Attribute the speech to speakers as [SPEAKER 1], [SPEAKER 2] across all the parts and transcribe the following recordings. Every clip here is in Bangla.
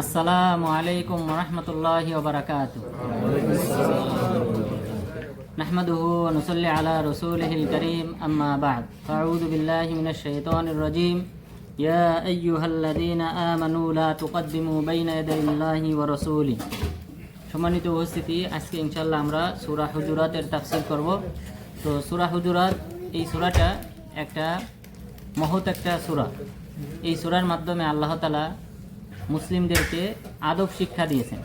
[SPEAKER 1] আসসালামু আলাইকুম রহমতুল্লাহ ওবরাকাত نحمده ونصلي على رسوله الكريم أما بعد فأعوذ بالله من الشيطان الرجيم يا أيها الذين آمنوا لا تقدموا بين يدي الله ورسوله সম্মানিত উপস্থিতি আজকে ইনশাল্লাহ আমরা সুরা হুজুরাতের তাফসির করব তো সুরা হুজুরাত এই সুরাটা একটা মহৎ একটা সুরা এই সুরার মাধ্যমে আল্লাহ তালা মুসলিমদেরকে আদব শিক্ষা দিয়েছেন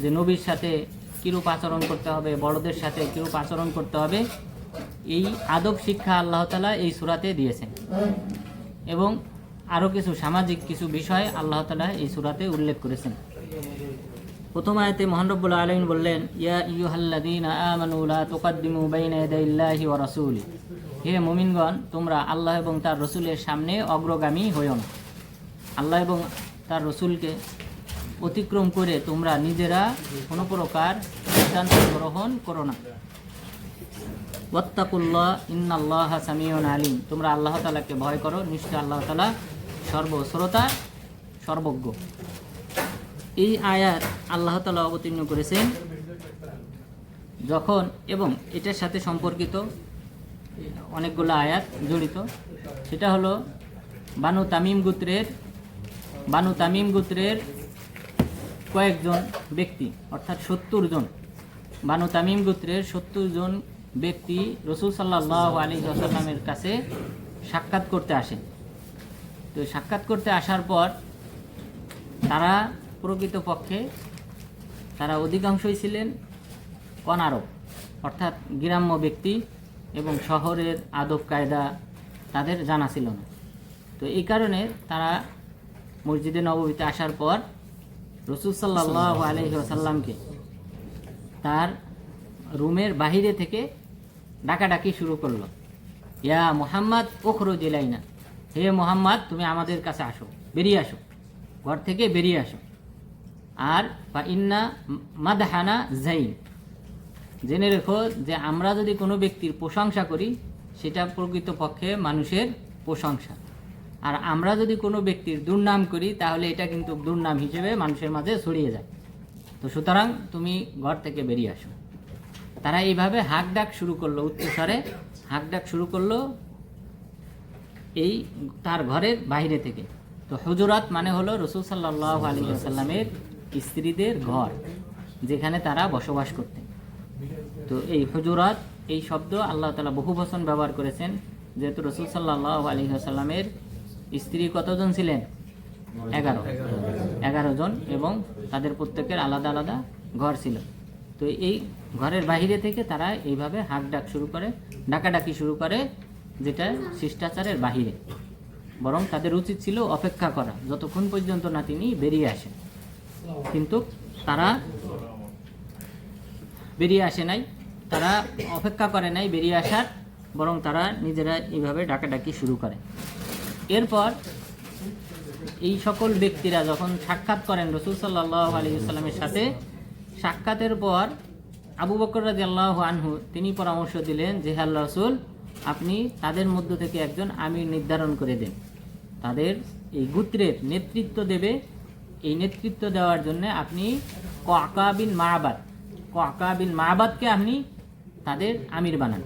[SPEAKER 1] যে নবীর সাথে কীরূপ আচরণ করতে হবে, বড়দের সাথে কীরূপ আচরণ করতে হবে, এই আদব শিক্ষা আল্লাহ তালা এই সুরাতে দিয়েছেন। এবং আরও কিছু সামাজিক কিছু বিষয় আল্লাহ তালা এই সুরাতে উল্লেখ করেছেন। প্রথম আয়তে মহান রব্বুল আলমিন বললেন, ইয়া ইয়ুহাল্লাদিন আমানু লা তুকাদ্দিমু হে মুমিনগণ, তোমরা আল্লাহ এবং তার রসুলের সামনে অগ্রগামী হইও না। আল্লাহ এবং তার রসুলকে অতিক্রম করে তোমরা নিজেরা কোনো প্রকার সিদ্ধান্ত গ্রহণ করো না। ওয়াত্তাকুল্লাহ, ইন্নাল্লাহ সামিউন আলিম। তোমরা আল্লাহ তালাকে ভয় করো, নিশ্চয় আল্লাহ তালা সর্বশ্রোতা, সর্বজ্ঞ। এই আয়াত আল্লাহ তালা অবতীর্ণ করেছেন যখন এবং এটার সাথে সম্পর্কিত অনেকগুলো আয়াত জড়িত। সেটা হলো বানু তামিম গোত্রের বানু তামিম গোত্রের কয়েকজন ব্যক্তি, অর্থাৎ সত্তর জন। বানু তামিম গোত্রের সত্তর জন ব্যক্তি রসুল সাল্লাহ আলী আসাল্লামের কাছে সাক্ষাৎ করতে আসেন। তো সাক্ষাৎ করতে আসার পর তারা প্রকৃতপক্ষে, তারা অধিকাংশই ছিলেন অনারব, অর্থাৎ গ্রাম্য ব্যক্তি এবং শহরের আদব কায়দা তাদের জানা ছিল না। তো এই কারণে তারা মসজিদে নবমীতে আসার পর রসুল সাল্লাহ আলহি আসাল্লামকে তার রুমের বাহিরে থেকে ডাকাডাকি শুরু করল। ইয়া মোহাম্মদ ওখরো জেলাইনা হে মোহাম্মদ, তুমি আমাদের কাছে আসো, বেরিয়ে আসো। ঘর থেকে বেরিয়ে আসো। আর ইন্না মাদহানা জাইন জেনে রেখো যে আমরা যদি কোনো ব্যক্তির প্রশংসা করি, সেটা প্রকৃতপক্ষে মানুষের প্রশংসা। আর আমরা যদি কোনো ব্যক্তির দুর্নাম করি, তাহলে এটা কিন্তু দুর্নাম হিসেবে মানুষের মাঝে ছড়িয়ে যায়। তো সুতরাং তুমি ঘর থেকে বেরিয়ে আসো। তারা এইভাবে হাক ডাক শুরু করল উচ্চস্বরে। হাক ডাক শুরু করল এই তার ঘরের বাইরে থেকে। তো হুজুরাত মানে হলো রসুল সাল্লাহ আলী সাল্লামের স্ত্রীদের ঘর, যেখানে তারা বসবাস করতেন। তো এই হুজুরাত, এই শব্দ আল্লাহ তালা বহু বচন ব্যবহার করেছেন, যেহেতু রসুল সাল্লাহ আলী সাল্লামের স্ত্রী কতজন ছিলেন? এগারো। এগারো। জন এবং তাদের প্রত্যেকের আলাদা আলাদা ঘর ছিল। তো এই ঘরের বাইরে থেকে তারা এইভাবে হাঁক ডাক শুরু করে ডাকাডাকি শুরু করে যেটা শিষ্টাচারের বাহিরে। বরং তাদের উচিত ছিল অপেক্ষা করা। যতক্ষণ পর্যন্ত না তিনি বেরিয়ে আসেন। কিন্তু তারা বেরিয়ে আসে নাই। তারা অপেক্ষা করে নাই বেরিয়ে আসার বরং তারা নিজেরা এইভাবে ডাকাডাকি শুরু করে। এরপর এই সকল ব্যক্তিরা যখন সাক্ষাৎ করেন রসুল সাল্লাহ আলী সাল্লামের সাথে, সাক্ষাতের পর আবু বকর রাজি আল্লাহ আনহু, তিনি পরামর্শ দিলেন যে রসুল, আপনি তাদের মধ্য থেকে একজন আমির নির্ধারণ করে দেন। তাদের এই গোত্রের নেতৃত্ব দেবে। এই নেতৃত্ব দেওয়ার জন্য আপনি ককা বিন মাহবাদ ককা বিন মাহবাদকে আপনি তাদের আমির বানান।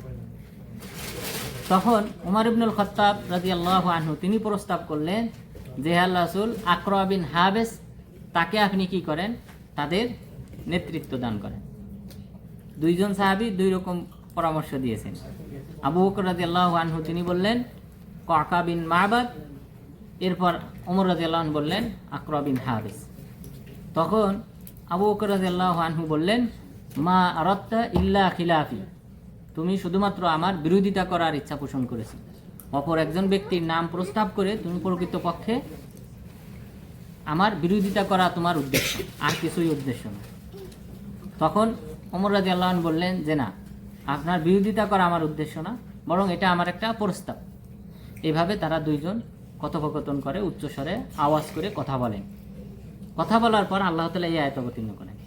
[SPEAKER 1] তখন উমার ইবনুল খত্তাব রাজি আল্লাহ আনহু, তিনি প্রস্তাব করলেন যে আল্লাহ রসুল হাবেস, তাকে আপনি কি করেন? তাদের নেতৃত্ব দান করেন। দুইজন সাহাবি দুই রকম পরামর্শ দিয়েছেন। আবু বকর রাজি আল্লাহ আনহু, তিনি বললেন, কাকা বিন মাহবাদ এরপর ওমর রাজি আল্লাহ বললেন, আকরা হাবেস। তখন আবু বকর রাজি আল্লাহ আনহু বললেন, মা আরত্তা ইল্লা খিলাফি। তুমি শুধুমাত্র আমার বিরোধিতা করার ইচ্ছা পোষণ করেছ। অপর একজন ব্যক্তির নাম প্রস্তাব করে তুমি প্রকৃতপক্ষে আমার বিরোধিতা করা তোমার উদ্দেশ্য, আর কিছুই উদ্দেশ্য না। তখন অমর রাজি আল্লাহন বললেন, যে না, আপনার বিরোধিতা করা আমার উদ্দেশ্য না, বরং এটা আমার একটা প্রস্তাব। এভাবে তারা দুইজন কথোপকথন করে, উচ্চস্বরে আওয়াজ করে কথা বলেন। কথা বলার পর আল্লাহ তালা এই আয়ত অবতীর্ণ করেন।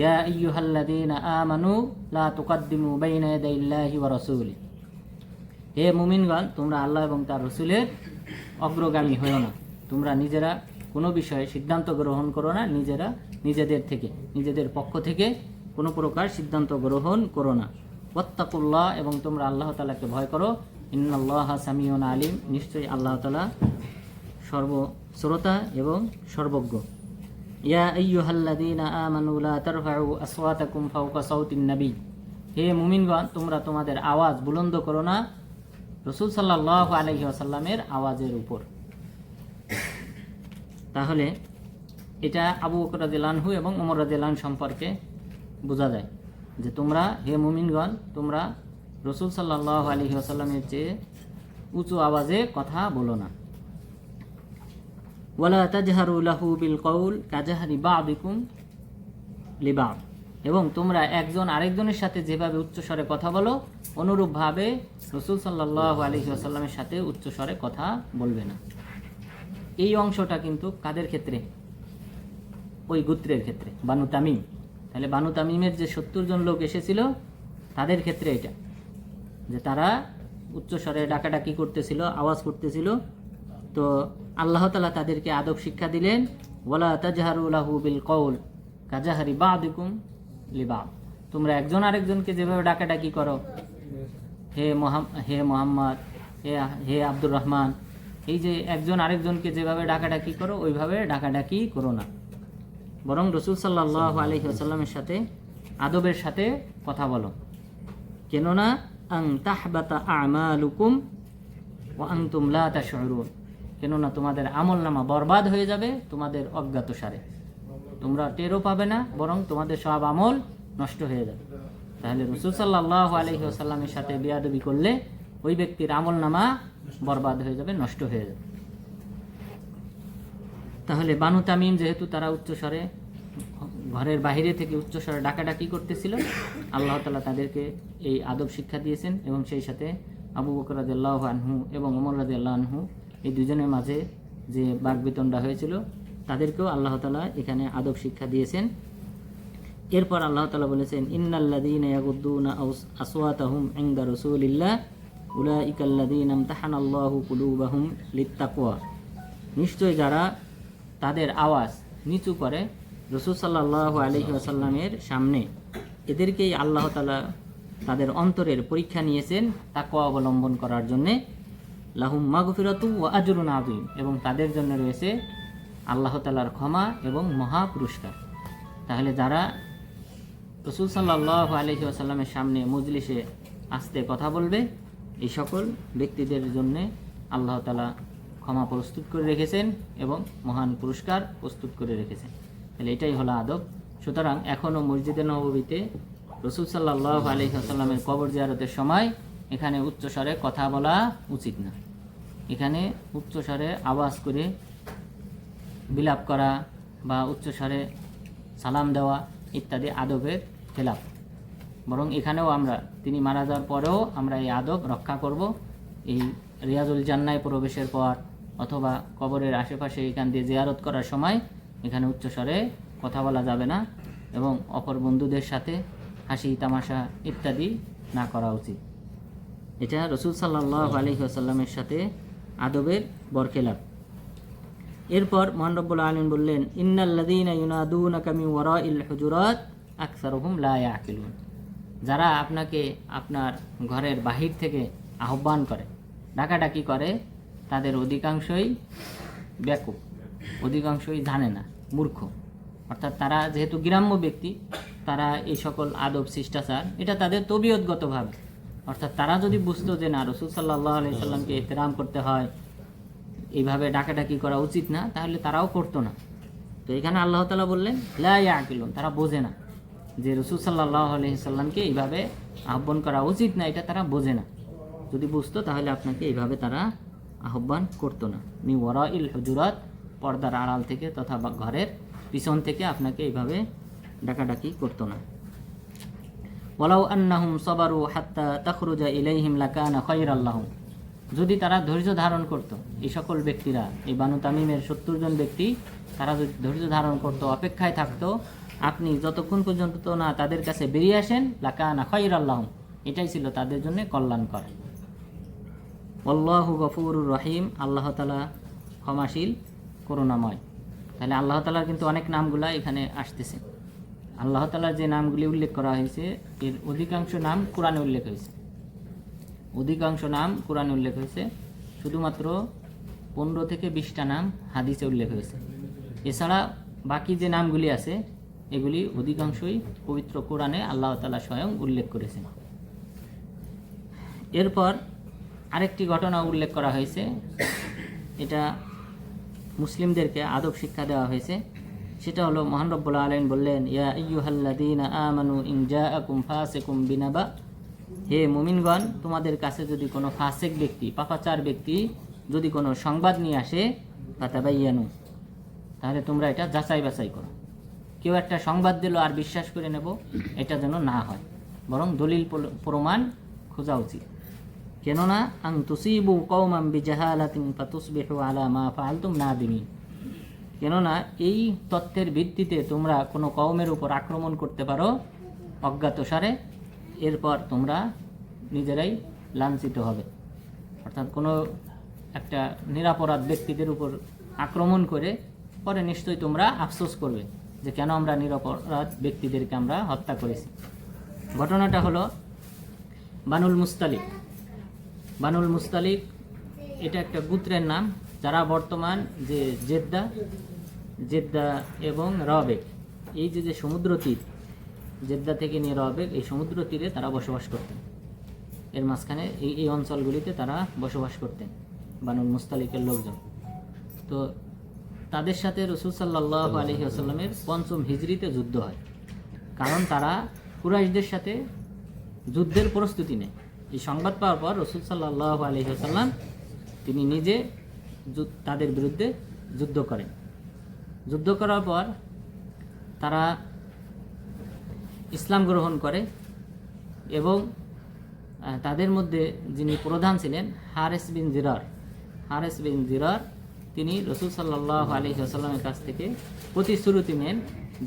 [SPEAKER 1] ইয়া আইয়ুহাল্লাযীনা আমানু লা তুকাদ্দিমু বাইনা ইয়াদাইল্লাহি ওয়া রাসূলি হে মুমিনগণ, তোমরা আল্লাহ এবং তার রসুলের অগ্রগামী হও না। তোমরা নিজেরা কোনো বিষয়ে সিদ্ধান্ত গ্রহণ করো না, নিজেরা নিজেদের থেকে, নিজেদের পক্ষ থেকে কোনো প্রকার সিদ্ধান্ত গ্রহণ করো না। ওয়াত্তাকুল্লাহ, এবং তোমরা আল্লাহ তালাকে ভয় করো। ইন্নাল্লাহ সামিউন আলিম, নিশ্চয়ই আল্লাহ তালা সর্বশ্রোতা এবং সর্বজ্ঞ। ইয়া আইয়ুহাল্লাযীনা আমানু লা তারফাউ আসওয়াতাকুম ফাওকা সাউতিন নবী হে মুমিনগণ, তোমরা তোমাদের আওয়াজ বুলন্দ করো না। রসুল সাল্লাহ আলহি আসাল্লামের আওয়াজের উপর। তাহলে এটা আবু বকর রাদিয়াল্লাহু এবং ওমর রাদিয়াল্লাহু সম্পর্কে বোঝা যায় যে তোমরা, হে মুমিনগণ, তোমরা রসুল সাল্লাহ আলহি আসাল্লামের চেয়ে উঁচু আওয়াজে কথা বলো না। ওয়ালা তাজহারু লাহু বিল কৌল কাজাহারি এবং তোমরা একজন আরেকজনের সাথে যেভাবে উচ্চস্বরে কথা বলো, অনুরূপভাবে রসুল সাল্লাহ আলহি সাথে উচ্চস্বরে কথা বলবে না। এই অংশটা কিন্তু কাদের ক্ষেত্রে? ওই গোত্রের ক্ষেত্রে, বানু তামিম। তাহলে বানু তামিমের যে সত্তর জন লোক এসেছিল, তাদের ক্ষেত্রে এটা। যে তারা উচ্চস্বরে ডাকাডাকি করতেছিল, আওয়াজ করতেছিল তো আল্লাহ তালা তাদেরকে আদব শিক্ষা দিলেন, ওয়ালা তাজহারুল্লাহু বিল কৌল কাজাহারি বাদিকুম লিবাব তোমরা একজন আরেকজনকে যেভাবে ডাকাডাকি করো, হে মোহাম, হে মোহাম্মদ, হে হে আব্দুর রহমান, এই যে একজন আরেকজনকে যেভাবে ডাকাডাকি করো, ওইভাবে ডাকাডাকি করো না। বরং রসুল সাল্লাহ আলহি আসাল্লামের সাথে, আদবের সাথে কথা বলো। কেননা আং তাহবাতা আমালুকুম ও আং তুমলা তাশরুন কেননা তোমাদের আমল নামা বরবাদ হয়ে যাবে, তোমাদের অজ্ঞাত সারে। তোমরা টেরও পাবে না, বরং তোমাদের সব আমল নষ্ট হয়ে যাবে। তাহলে রসুল সাল্লাহ আলহিহসাল্লামের সাথে বিয়াদবি করলে ওই ব্যক্তির আমল নামা বরবাদ হয়ে যাবে, নষ্ট হয়ে যাবে। তাহলে বানু তামিম যেহেতু তারা উচ্চস্বরে ঘরের বাইরে থেকে উচ্চস্বরে ডাকাডাকি করতেছিল, আল্লাহ তালা তাদেরকে এই আদব শিক্ষা দিয়েছেন এবং সেই সাথে আবু বকর আনহু এবং ওমর আনহু এই দুজনের মাঝে যে বাগবিতণ্ডা হয়েছিল, তাদেরকেও আল্লাহ তালা এখানে আদব শিক্ষা দিয়েছেন। এরপর আল্লাহ তালা বলেছেন ইন্নাল্লাদিন ইয়াগুদ্দুনা আসওয়াতাহুম ইনদা রাসূলিল্লাহ উলাইকাল্লাদিন আমতাহানাল্লাহু কুলুবাহুম লিত্তাকওয়া। নিশ্চয় যারা তাদের আওয়াজ নিচু করে রসুল সাল্লাহ আলহি আসাল্লামের সামনে, এদেরকেই আল্লাহ তালা তাদের অন্তরের পরীক্ষা নিয়েছেন তাকওয়া অবলম্বন করার জন্যে। লাহুম মাগফিরাতু ও আজরুন আযীম। এবং তাদের জন্য রয়েছে আল্লাহ তালার ক্ষমা এবং মহা পুরস্কার। তাহলে যারা রসুল সাল্লাহ আলহি আসাল্লামের সামনে মজলিসে আসতে কথা বলবে, এই সকল ব্যক্তিদের জন্য আল্লাহ তালা ক্ষমা প্রস্তুত করে রেখেছেন এবং মহান পুরস্কার প্রস্তুত করে রেখেছেন। তাহলে এটাই হলো আদব। সুতরাং এখনও মসজিদে নবীতে রসুল সাল্লাহ আলহি আসাল্লামের কবর জিয়ারতের সময় এখানে উচ্চস্বরে কথা বলা উচিত না। এখানে উচ্চস্বরে আওয়াজ করে বিলাপ করা বা উচ্চস্বরে সালাম দেওয়া ইত্যাদি আদবের খেলাপ বরং এখানেও আমরা, তিনি মারা যাওয়ার পরেও আমরা এই আদব রক্ষা করব। এই রিয়াজুল জান্নায় প্রবেশের পর অথবা কবরের আশেপাশে এখান দিয়ে জিয়ারত করার সময় এখানে উচ্চস্বরে কথা বলা যাবে না এবং অপর বন্ধুদের সাথে হাসি, তামাশা ইত্যাদি না করা উচিত। এটা রসুল সাল্লাহ আলী আসাল্লামের সাথে আদবের বরখেলাপ এরপর মহানরব্বুল আলম বললেন ইন্নাল্লাদিন ইউনাদুন কামি হুজুরাত আকসারহুম লা ইয়াকিলুন। যারা আপনাকে আপনার ঘরের বাহির থেকে আহ্বান করে, ডাকাডাকি করে, তাদের অধিকাংশই ব্যাকুপ অধিকাংশই জানে না, মূর্খ। অর্থাৎ তারা যেহেতু গ্রাম্য ব্যক্তি, তারা এই সকল আদব, শিষ্টাচার, এটা তাদের তবিয়তগতভাবে অর্থাৎ তারা যদি বুঝতো যে না, রসুল সাল্লাহ আলি সাল্লামকে এহতেরাম করতে হয়, এইভাবে ডাকাডাকি করা উচিত না, তাহলে তারাও করতো না। তো এখানে আল্লাহ তালা বললেন লাইয়া তারা বোঝে না যে রসুল সাল্লাহ আলহিসাল্লামকে এইভাবে আহ্বান করা উচিত না, এটা তারা বোঝে না। যদি বুঝতো, তাহলে আপনাকে এইভাবে তারা আহ্বান করতো না। মি ওয়ারা ইল হজুরাত, পর্দার আড়াল থেকে তথা ঘরের পিছন থেকে আপনাকে এইভাবে ডাকাডাকি করতো না। ওয়ালাউ আন্নাহুম সবারু হাত্তা তাখরুজা ইলাইহিম লাকানা খৈরাল্লাহুম যদি তারা ধৈর্য ধারণ করত, এই সকল ব্যক্তিরা, এই বানু তামিমের সত্তর জন ব্যক্তি, তারা যদি ধৈর্য ধারণ করত, অপেক্ষায় থাকতো, আপনি যতক্ষণ পর্যন্ত না তাদের কাছে বেরিয়ে আসেন, লাকানা খৈর আল্লাহ এটাই ছিল তাদের জন্য কল্যাণকর। আল্লাহ গফুরুর রহিম, আল্লাহ তালা ক্ষমাশীল, করুণাময়। তাহলে আল্লাহ তালার কিন্তু অনেক নামগুলা এখানে আসতেছে। আল্লাহ তালার যে নামগুলি উল্লেখ করা হয়েছে, এর অধিকাংশ নাম কোরআনে উল্লেখ হয়েছে। অধিকাংশ নাম কোরআনে উল্লেখ হয়েছে। শুধুমাত্র পনেরো থেকে বিশটা নাম হাদিসে উল্লেখ হয়েছে। এছাড়া বাকি যে নামগুলি আছে, এগুলি অধিকাংশই পবিত্র কোরআনে আল্লাহ তালা স্বয়ং উল্লেখ করেছেন। এরপর আরেকটি ঘটনা উল্লেখ করা হয়েছে। এটা মুসলিমদেরকে আদব শিক্ষা দেওয়া হয়েছে। সেটা হলো মহান রব্বুল আলম বললেন, ইয়া ইয়ুহাল্লাদিনা আমানু ইন জাআকুম ফাসিকুম বিনাবা। হে মুমিনগণ, তোমাদের কাছে যদি কোনো ফাসেক ব্যক্তি, পাপাচার ব্যক্তি যদি কোনো সংবাদ নিয়ে আসে, ফাতাবাইয়ানু, তাহলে তোমরা এটা যাচাই বাছাই করো। কেউ একটা সংবাদ দিল আর বিশ্বাস করে নেব, এটা যেন না হয়। বরং দলিল প্রমাণ খোঁজা উচিত। কেননা, আং তুসিবু কৌমাম বিজাহালাতিন ফাতুসবিহু আলা মা না নাদিমিন। কেননা এই তত্ত্বের ভিত্তিতে তোমরা কোনো কওমের উপর আক্রমণ করতে পারো অজ্ঞাতসারে এরপর তোমরা নিজেরাই লাঞ্ছিত হবে। অর্থাৎ কোনো একটা নিরাপরাধ ব্যক্তিদের উপর আক্রমণ করে পরে নিশ্চয়ই তোমরা আফসোস করবে যে কেন আমরা নিরাপরাধ ব্যক্তিদেরকে আমরা হত্যা করেছি। ঘটনাটা হলো বানুল মুস্তালিক। বানুল মুস্তালিক, এটা একটা গোত্রের নাম, যারা বর্তমান যে জেদ্দা জেদ্দা এবং রবেক। এই যে যে সমুদ্র তীর, জেদ্দা থেকে নিয়ে রবেক, এই সমুদ্র তীরে তারা বসবাস করতেন। এর মাঝখানে এই এই অঞ্চলগুলিতে তারা বসবাস করতেন, বানুল মুস্তালিকের লোকজন। তো তাদের সাথে রসুল সাল্লাহ আলহি আসাল্লামের পঞ্চম হিজড়িতে যুদ্ধ হয়। কারণ তারা কুরাইশদের সাথে যুদ্ধের প্রস্তুতি নেয়। এই সংবাদ পাওয়ার পর রসুল সাল্লাহ আলহি আসাল্লাম তিনি নিজে তাদের বিরুদ্ধে যুদ্ধ করেন। যুদ্ধ করার পর তারা ইসলাম গ্রহণ করে এবং তাদের মধ্যে যিনি প্রধান ছিলেন, হারেস বিন জিরার। হারেস বিন জিরার তিনি রসুল সাল্লাহ আলী আসাল্লামের কাছ থেকে প্রতিশ্রুতি নেন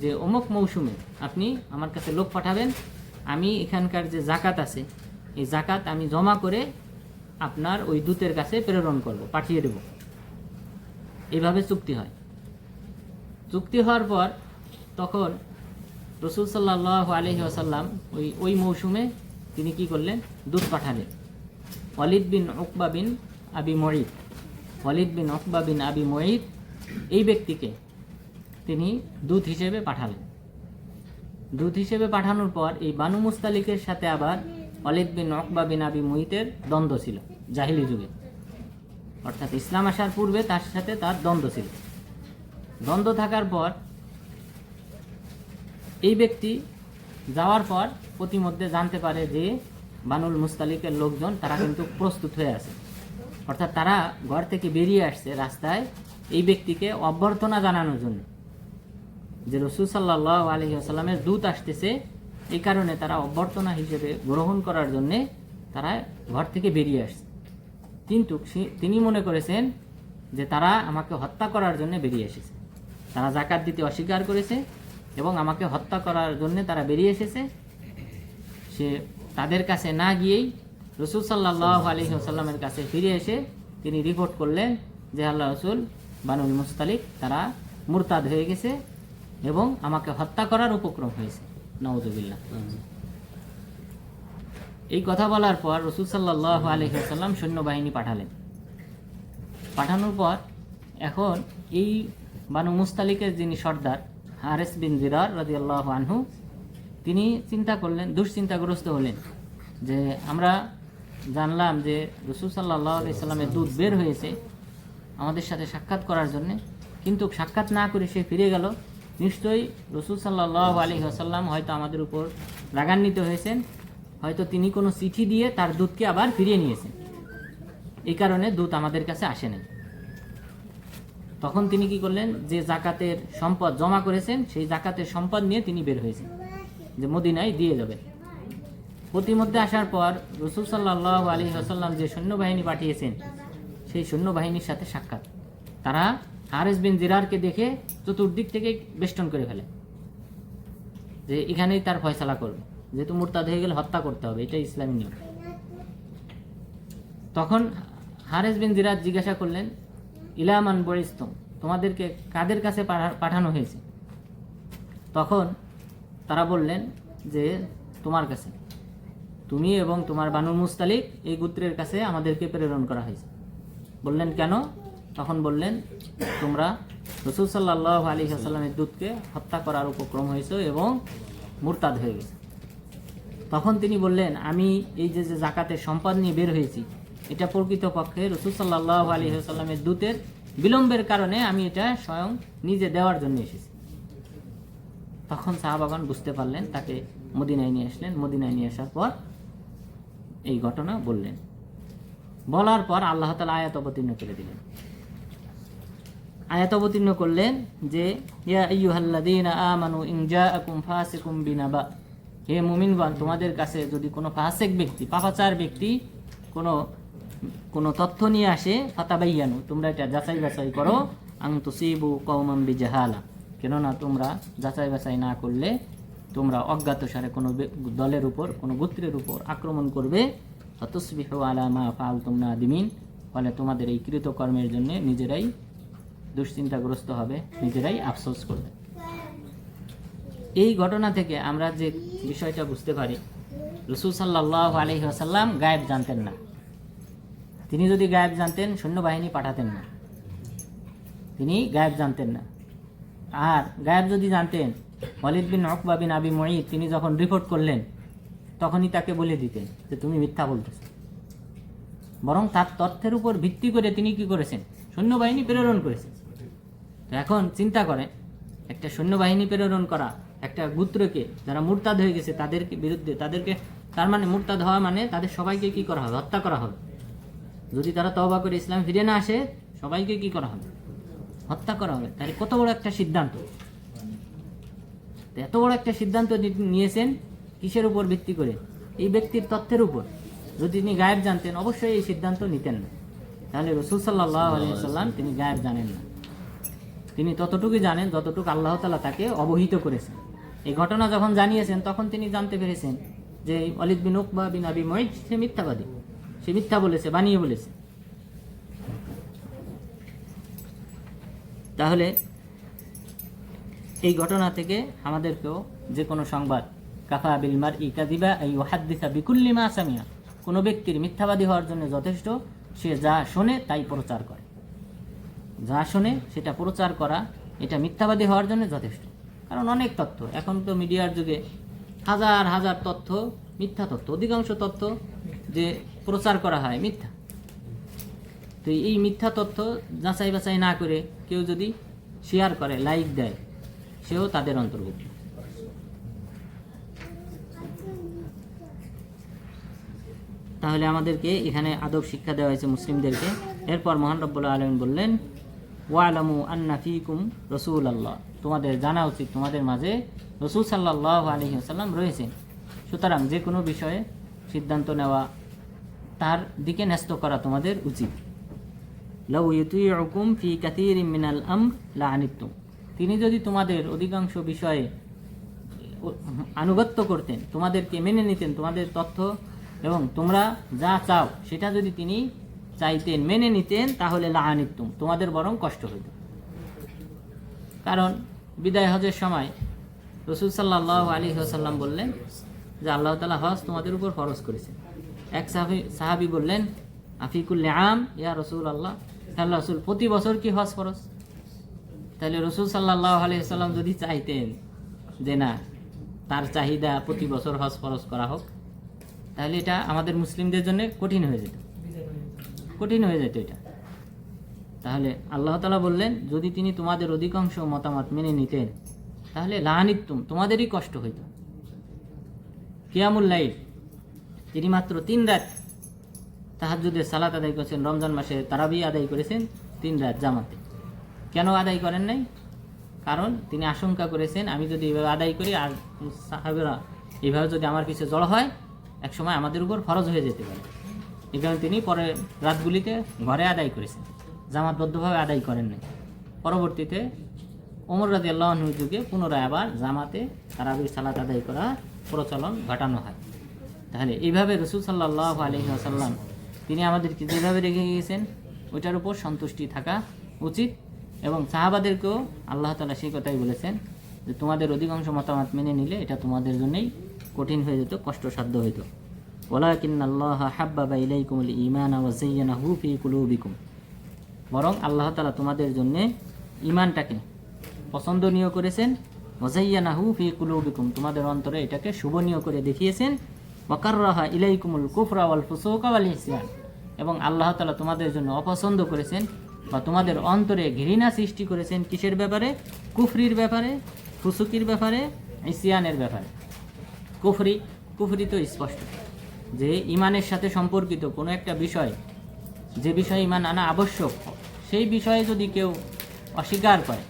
[SPEAKER 1] যে, অমুক মৌসুমে আপনি আমার কাছে লোক পাঠাবেন, আমি এখানকার যে জাকাত আছে, এই জাকাত আমি জমা করে আপনার ওই দূতের কাছে প্রেরণ করব, পাঠিয়ে দেব। এইভাবে চুক্তি হয়। চুক্তি হওয়ার পর তখন রসুল সাল্লাহ আলহি আসাল্লাম ওই ওই মৌসুমে তিনি কি করলেন? দুধ পাঠালেন। ওয়ালিদ বিন উকবা বিন আবি মঈদ। ওয়ালিদ বিন উকবা বিন আবি মঈদ, এই ব্যক্তিকে তিনি দূত হিসেবে পাঠালেন। দূত হিসেবে পাঠানোর পর এই বানু মুস্তালিকের সাথে আবার ওয়ালিদ বিন উকবা বিন আবি মঈতের দ্বন্দ্ব ছিল, জাহিলি যুগে। অর্থাৎ ইসলাম আসার পূর্বে তার সাথে তার দ্বন্দ্ব ছিল। দ্বন্দ্ব থাকার পর এই ব্যক্তি যাওয়ার পর প্রতিমধ্যে জানতে পারে যে বানুল মুস্তালিকের লোকজন তারা কিন্তু প্রস্তুত হয়ে আছে। অর্থাৎ তারা ঘর থেকে বেরিয়ে আসছে রাস্তায় এই ব্যক্তিকে অভ্যর্থনা জানানোর জন্য। যে রসুল সাল্লাহ আলহি আসাল্লামের দূত আসতেছে, এই কারণে তারা অভ্যর্থনা হিসেবে গ্রহণ করার জন্যে তারা ঘর থেকে বেরিয়ে আসছে। কিন্তু তিনি মনে করেছেন যে তারা আমাকে হত্যা করার জন্য বেরিয়ে এসেছে। তারা জাকাত দিতে অস্বীকার করেছে এবং আমাকে হত্যা করার জন্য তারা বেরিয়ে এসেছে। সে তাদের কাছে না গিয়েই রসুল সাল্লাহ আলী সাল্লামের কাছে ফিরে এসে তিনি রিপোর্ট করলেন যে আল্লাহ রসুল বানুল মুস্তালিক তারা মুরতাদ হয়ে গেছে এবং আমাকে হত্যা করার উপক্রম হয়েছে। নওয়াজবিল্লা এই কথা বলার পর রসুল সাল্লাহ আলহিহাল্লাম সৈন্যবাহিনী পাঠালেন। পাঠানোর পর এখন এই বানু মুস্তালিকের যিনি সর্দার, হারেস বিন জিরার রাজিয়াল্লাহ আনহু, তিনি চিন্তা করলেন, দুশ্চিন্তাগ্রস্ত হলেন যে আমরা জানলাম যে রসুল সাল্লাহ সাল্লামের দুধ বের হয়েছে আমাদের সাথে সাক্ষাৎ করার জন্য। কিন্তু সাক্ষাৎ না করে সে ফিরে গেল। নিশ্চয়ই রসুল সাল্লাহ আলী আসাল্লাম হয়তো আমাদের উপর রাগান্বিত হয়েছেন। হয়তো তিনি কোনো চিঠি দিয়ে তার দুধকে আবার ফিরিয়ে নিয়েছেন। এই কারণে দুধ আমাদের কাছে আসে নাই। তখন তিনি কি করলেন? যে জাকাতের সম্পদ জমা করেছেন, সেই জাকাতের সম্পদ নিয়ে তিনি বের হয়েছেন। যে মদিনায় দিয়ে যাবেন। প্রতিমধ্যে আসার পর রসুল সাল্লাহ আলী আসাল্লাম যে সৈন্যবাহিনী পাঠিয়েছেন, সেই সৈন্যবাহিনীর সাথে সাক্ষাৎ। তারা হারেস বিন জিরারকে দেখে চতুর্দিক থেকে বেষ্টন করে ফেলে। যে এখানেই তার ফয়সালা করবে যেহেতু মুরতাদ হয়ে গেলে হত্যা করতে হবে এটা ইসলামী নিয়ম। তখন হারেস বিন জিরাত জিজ্ঞাসা করলেন ইলামান বরিস্তম, তোমাদেরকে কাদের কাছে পাঠা- পাঠানো হয়েছে? তখন তারা বললেন যে, তোমার কাছে। তুমি এবং তোমার বানু মুস্তালিক এই গোত্রের কাছে আমাদেরকে প্রেরণ করা হয়েছে। বললেন, কেন? তখন বললেন, তোমরা রসুল সাল্লাহ আলী আসাল্লামের দূতকে হত্যা করার উপক্রম হয়েছে এবং মুরতাদ হয়ে গেছে। তখন তিনি বললেন, আমি এই যে যে জাকাতের সম্পদ নিয়ে বের হয়েছি এটা প্রকৃতপক্ষে রসুল সাল্লাহ আলী দূতের বিলম্বের কারণে আমি এটা স্বয়ং নিজে দেওয়ার জন্য এসেছি। তখন সাহাবাগান বুঝতে পারলেন, তাকে মদিনায় নিয়ে আসলেন। মদিনায় নিয়ে আসার পর এই ঘটনা বললেন। বলার পর আল্লাহ তালা আয়াত অবতীর্ণ করে দিলেন। আয়াত অবতীর্ণ করলেন যে হে মুমিনগণ, তোমাদের কাছে যদি কোনো ফাসিক ব্যক্তি, পাপাচার ব্যক্তি কোনো কোনো তথ্য নিয়ে আসে, ফাতাবাইয়ানু, তোমরা এটা যাচাই বাছাই করো আং তুসিবু কওমান বিজাহালা। কেননা তোমরা যাচাই বাছাই না করলে তোমরা অজ্ঞাতসারে কোনো বে- দলের উপর, কোনো গোত্রের উপর আক্রমণ করবে। অতসবিহু আলা মা ফাআলতুম নাদিমিন। ফলে তোমাদের এই কৃতকর্মের জন্য নিজেরাই দুশ্চিন্তাগ্রস্ত হবে, নিজেরাই আফসোস করবে। এই ঘটনা থেকে আমরা যে বিষয়টা বুঝতে পারি, রসুল সাল্লাহ আলহি আসাল্লাম গায়েব জানতেন না। তিনি যদি গায়েব জানতেন, সৈন্যবাহিনী পাঠাতেন না। তিনি গায়েব জানতেন না। আর গায়েব যদি জানতেন, ওয়ালিদ বিন অকবা বিন আবি মঈদ, তিনি যখন রিপোর্ট করলেন, তখনই তাকে বলে দিতেন যে, তুমি মিথ্যা বলতেছ। বরং তার তথ্যের উপর ভিত্তি করে তিনি কি করেছেন? সৈন্যবাহিনী প্রেরণ করেছেন। তো এখন চিন্তা করেন, একটা সৈন্যবাহিনী প্রেরণ করা একটা গুত্রকে যারা মুরতাদ হয়ে গেছে, তাদেরকে বিরুদ্ধে, তাদেরকে, তার মানে মুরতাদ হওয়া মানে তাদের সবাইকে কি করা হবে? হত্যা করা হবে। যদি তারা তওবা করে ইসলাম ফিরে না আসে, সবাইকে কি করা হবে? হত্যা করা হবে। তাহলে কত বড় একটা সিদ্ধান্ত? এত বড় একটা সিদ্ধান্ত নিয়েছেন কিসের উপর ভিত্তি করে? এই ব্যক্তির তথ্যের উপর। যদি তিনি গায়েব জানতেন, অবশ্যই এই সিদ্ধান্ত নিতেন না। তাহলে রসুল সাল্লাহ তিনি গায়েব জানেন না। তিনি ততটুকুই জানেন যতটুকু আল্লাহ তালা তাকে অবহিত করেছেন। এই ঘটনা যখন জানিয়েছেন, তখন তিনি জানতে পেরেছেন যে অলিদ বিন উকবা বিন আবি মহিদ সে মিথ্যাবাদী। সে মিথ্যা বলেছে, বানিয়ে বলেছে। তাহলে এই ঘটনা থেকে আমাদেরকেও যে কোনো সংবাদ, কাফা বিলমার ইকাদিবা এই ওয়াহাদ্দিসা বিকুল্লিমা আসামিয়া কোনো ব্যক্তির মিথ্যাবাদী হওয়ার জন্য যথেষ্ট, সে যা শোনে তাই প্রচার করে। যা শোনে সেটা প্রচার করা, এটা মিথ্যাবাদী হওয়ার জন্য যথেষ্ট। কারণ অনেক তথ্য, এখন তো মিডিয়ার যুগে হাজার হাজার তথ্য, মিথ্যা তথ্য, অধিকাংশ তথ্য যে প্রচার করা হয়, মিথ্যা। তো এই মিথ্যা তথ্য যাচাই বাছাই না করে কেউ যদি শেয়ার করে লাইক দেয়, সেও তাদের অন্তর্ভুক্ত। তাহলে আমাদেরকে এখানে আদব শিক্ষা দেওয়া হয়েছে মুসলিমদেরকে। এরপর মহান রব্বুল্লাহ আলমিন বললেন, ওয়ালামু আন্না ফিকুম রসুল আল্লাহ তোমাদের জানা উচিত, তোমাদের মাঝে রসুল সাল্লাহ আলহি আসাল্লাম রয়েছেন। সুতরাং যে কোনো বিষয়ে সিদ্ধান্ত নেওয়া তার দিকে ন্যস্ত করা তোমাদের উচিত। ফি মিনাল তিনি যদি তোমাদের অধিকাংশ বিষয়ে আনুগত্য করতেন, তোমাদেরকে মেনে নিতেন, তোমাদের তথ্য, এবং তোমরা যা চাও, সেটা যদি তিনি চাইতেন, মেনে নিতেন, তাহলে লা আনিতুম তোমাদের বরং কষ্ট হইত। কারণ বিদায় হজের সময় রসুল সাল্লাহ আলী সাল্লাম বললেন যে আল্লাহ তালা হজ তোমাদের উপর ফরজ করেছেন। এক সাহাবি সাহাবি বললেন আফিকুল্লে আম ইয়া রসুল আল্লাহ আল্লাহ রসুল প্রতি বছর কি হজ ফরজ? তাহলে রসুল সাল্লাহ আলি সাল্লাম যদি চাইতেন যে না, তার চাহিদা প্রতি বছর হজ ফরজ করা হোক, তাহলে এটা আমাদের মুসলিমদের জন্য কঠিন হয়ে যেত। কঠিন হয়ে যেত এটা। তাহলে আল্লাহ তালা বললেন, যদি তিনি তোমাদের অধিকাংশ মতামত মেনে নিতেন, তাহলে লাহানিতুম তোমাদেরই কষ্ট হইত। কিয়ামুল তিনি মাত্র তিন রাত তাহাজুদের সালাত আদায় করেছেন, রমজান মাসে তারাবি আদায় করেছেন তিন রাত জামাতে। কেন আদায় করেন নাই? কারণ তিনি আশঙ্কা করেছেন, আমি যদি এভাবে আদায় করি, আর সাহাবেরা এইভাবে যদি আমার পিছিয়ে জড়ো হয়, একসময় আমাদের উপর ফরজ হয়ে যেতে পারে। এই কারণে তিনি পরে রাতগুলিতে ঘরে আদায় করেছেন, জামাতবদ্ধভাবে আদায় করেন নাই। পরবর্তীতে ওমর রাজি আল্লাহনুর যুগে পুনরায় আবার জামাতে তারাবির সালাত আদায় করা প্রচলন ঘটানো হয়। তাহলে এইভাবে রসুল সাল্লাহ আলহি আসাল্লাম তিনি আমাদেরকে যেভাবে রেখে গিয়েছেন, ওইটার উপর সন্তুষ্টি থাকা উচিত এবং সাহাবাদেরকেও আল্লাহ তালা সেই কথাই বলেছেন যে তোমাদের অধিকাংশ মতামত মেনে নিলে এটা তোমাদের জন্যই কঠিন হয়ে যেত, কষ্টসাধ্য হইতো। ওলাকিন আল্লাহ হাব্বাবা ইলাইকুমুল ইমান ওয়াজাইয়ানাহু ফি কুলুবিকুম। বরং আল্লাহ তালা তোমাদের জন্যে ইমানটাকে পছন্দনীয় করেছেন ওজাইয়ানাহু ফি কুলুবিকুম, তোমাদের অন্তরে এটাকে শুভনীয় করে দেখিয়েছেন ওয়াকাররাহা ইলাইকুমুল কুফরা ওয়াল ফুসুকা ওয়াল ইসয়ান এবং আল্লাহ তালা তোমাদের জন্য অপছন্দ করেছেন বা তোমাদের অন্তরে ঘৃণা সৃষ্টি করেছেন কিসের ব্যাপারে? কুফরির ব্যাপারে, ফুসুকির ব্যাপারে ইসিয়ানের ব্যাপারে। কুফরি কুফরি তো স্পষ্ট। যে ইমানের সাথে সম্পর্কিত কোনো একটা বিষয়, যে বিষয়ে ইমান আনা আবশ্যক, সেই বিষয়ে যদি কেউ অস্বীকার করে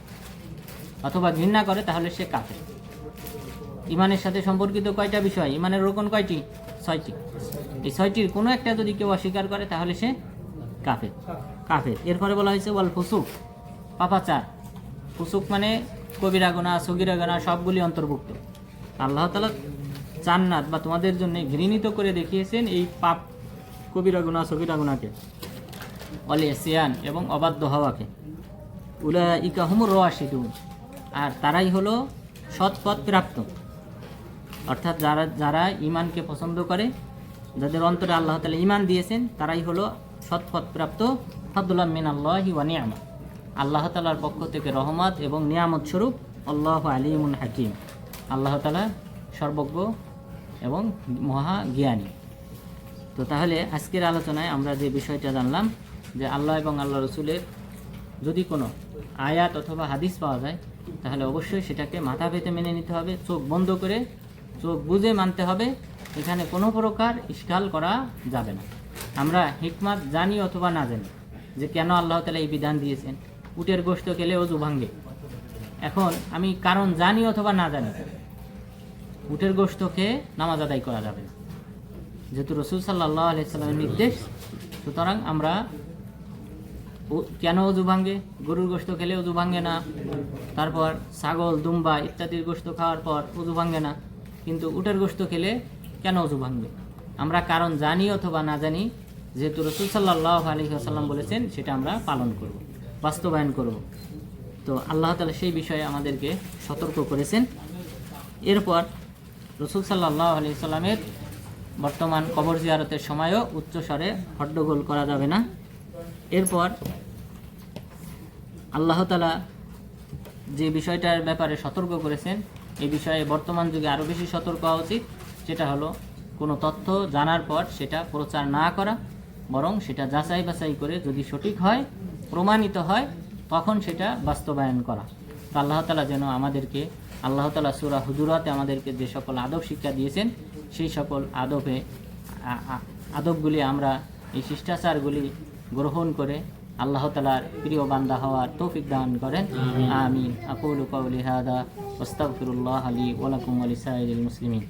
[SPEAKER 1] অথবা ঘৃণা করে, তাহলে সে কাফের। ইমানের সাথে সম্পর্কিত কয়টা বিষয়? ইমানের রোকন কয়টি? ছয়টি। এই ছয়টির কোনো একটা যদি কেউ অস্বীকার করে, তাহলে সে কাফের। কাফের। এরপরে বলা হয়েছে, ওয়াল ফুসুক। পাপাচার। ফুসুক মানে কবিরা গোনা, সগিরা গোনা, সবগুলি অন্তর্ভুক্ত। আল্লাহ তালা চান্নাত বা তোমাদের জন্য ঘৃণিত করে দেখিয়েছেন এই পাপ কবিরা গুণা সগিরা গুণাকে অলে সিয়ান এবং অবাধ্য হওয়াকে। উলা ইকা হুমুর রাশিদুন। আর তারাই হলো সৎপথ প্রাপ্ত। অর্থাৎ যারা যারা ইমানকে পছন্দ করে, যাদের অন্তরে আল্লাহ তালা ইমান দিয়েছেন, তারাই হলো সৎপথ প্রাপ্ত ফদুল্লাহ মিন আল্লাহি ওয়া নিয়ামা। আল্লাহ তালার পক্ষ থেকে রহমত এবং নিয়ামত স্বরূপ আল্লাহ আলিমুন হাকিম। আল্লাহ তালা সর্বজ্ঞ এবং মহা জ্ঞানী। তো তাহলে আজকের আলোচনায় আমরা যে বিষয়টা জানলাম, যে আল্লাহ এবং আল্লাহ রসুলের যদি কোনো আয়াত অথবা হাদিস পাওয়া যায়, তাহলে অবশ্যই সেটাকে মাথা পেতে মেনে নিতে হবে, চোখ বন্ধ করে চোখ বুঝে মানতে হবে, এখানে কোনো প্রকার ইস্কাল করা যাবে না। আমরা হিকমাত জানি অথবা না জানি যে কেন আল্লাহ তালা এই বিধান দিয়েছেন। উটের গোস্ত খেলে অজু ভাঙ্গে এখন আমি কারণ জানি অথবা না জানি, উটের গোস্ত খেয়ে নামাজ আদায় করা যাবে না। যেহেতু রসুল সাল্লাহ আলাইসাল্লামের নির্দেশ, সুতরাং আমরা কেন অজু ভাঙ্গে গরুর গোস্ত খেলে অজু ভাঙ্গে না, তারপর ছাগল, দুম্বা ইত্যাদির গোস্ত খাওয়ার পর অজু ভাঙ্গে না কিন্তু উটের গোস্ত খেলে কেন অজু ভাঙ্গে আমরা কারণ জানি অথবা না জানি, যেহেতু রসুল সাল্লাহ আলী আসাল্লাম বলেছেন, সেটা আমরা পালন করব, বাস্তবায়ন করব। তো আল্লাহ তালা সেই বিষয়ে আমাদেরকে সতর্ক করেছেন। এরপর রসুল সাল্লাহ আলি সাল্লামের বর্তমান কবর জিয়ারতের সময়ও উচ্চস্বরে হট্টগোল করা যাবে না। এরপর আল্লাহ তালা যে বিষয়টার ব্যাপারে সতর্ক করেছেন এই বিষয়ে বর্তমান যুগে আরও বেশি সতর্ক হওয়া উচিত। সেটা হলো কোনো তথ্য জানার পর সেটা প্রচার না করা বরং সেটা যাচাই বাছাই করে যদি সঠিক হয় প্রমাণিত হয় তখন সেটা বাস্তবায়ন করা। তো আল্লাহ তালা যেন আমাদেরকে আল্লাহ তালা সুরা হুজুরাতে আমাদেরকে যে সকল আদব শিক্ষা দিয়েছেন সেই সকল আদবে আদবগুলি আমরা এই শিষ্টাচারগুলি গ্রহণ করে আল্লাহ তালার প্রিয় বান্দা হওয়ার তৌফিক দান করেন। আমিন। আকুলু কাউলি হাদা। واستغفر الله لي ولكم ولسائر المسلمين.